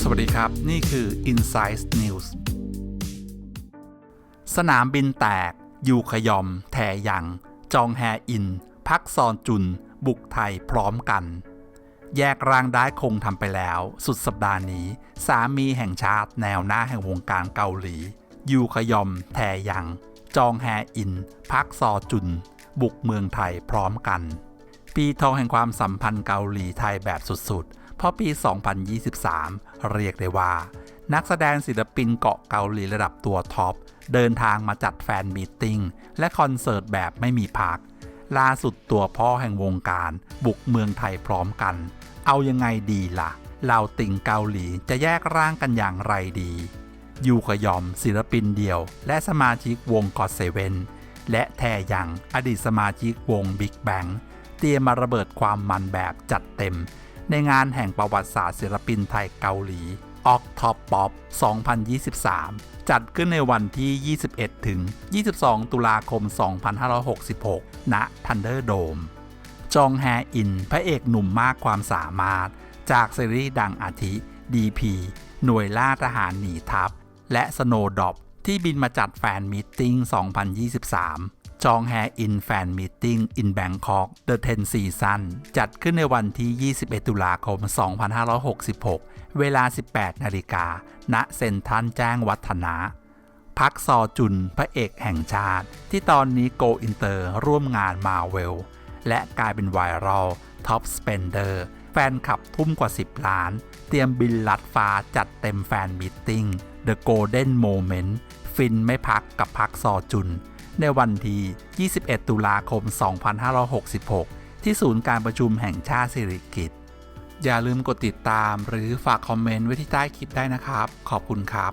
สวัสดีครับ นี่คือ Insight News สนามบินแตก ยูขยอม แทยัง จองแฮอิน พักซอนจุน บุกไทยพร้อมกัน แยกร่างได้คงทำไปแล้ว สุดสัปดาห์นี้ สามีแห่งชาติแนวหน้าแห่งวงการเกาหลี ยูขยอม แทยัง จองแฮอิน พักซอจุน บุกเมืองไทยพร้อมกัน ปีทองแห่งความสัมพันธ์เกาหลีไทยแบบสุดๆ เพราะปี 2023 เรียกได้ว่า นักแสดงศิลปินเกาะเกาหลีระดับตัวท็อป เดินทางมาจัดแฟนมีตติ้ง และคอนเสิร์ตแบบไม่มีพัก ล่าสุดตัวพ่อแห่งวงการ บุกเมืองไทยพร้อมกัน เอายังไงดีล่ะเราติ่งเกาหลีจะแยกร่างกันอย่างไรดี ยูขยอมศิลปินเดี่ยว และสมาชิกวงกอดเซเว่นและแทยังอดีตสมาชิกวงบิ๊กแบง ตรียมมาระเบิดความมันแบบจัดเต็ม ในงานแห่งประวัติศาสตร์ศิลปินไทยเกาหลีออกท็อปป๊อป 2023 จัดขึ้นในวันที่ 21 ถึง 22 ตุลาคม 2566 ณทันเดอร์โดม จองแฮอิน พระเอกหนุ่มมากความสามารถ จากซีรีส์ดังอาทิ DP หน่วยล่าทหารหนีทัพ และสโนดอปที่บินมาจัดแฟนมีตติ้ง 2023 จองแฮอินแฟนมีตติ้ง in Bangkok The 10 Season จัดขึ้นในวันที่ 21 ตุลาคม 2566 เวลา 18 นาฬิกา ณ เซ็นทรัลแจ้งวัฒนะพักซอจุน พระเอกแห่งชาติ ที่ตอนนี้โกอินเตอร์ร่วมงานมาเวล และกลายเป็นไวรัลท็อปสเปนเดอร์แฟนคลับทุ่มกว่า 10 ล้าน เตรียมบินลัดฟ้าจัดเต็มแฟนมิทติ้ง The Golden Moment ฟินไม่พักกับพักซอจุน ในวันที่ 21 ตุลาคม 2566 ที่ศูนย์การประชุมแห่งชาติสิริกิติ์อย่าลืมกดติดตามหรือฝากคอมเมนต์ไว้ที่ใต้คลิปได้นะครับ ขอบคุณครับ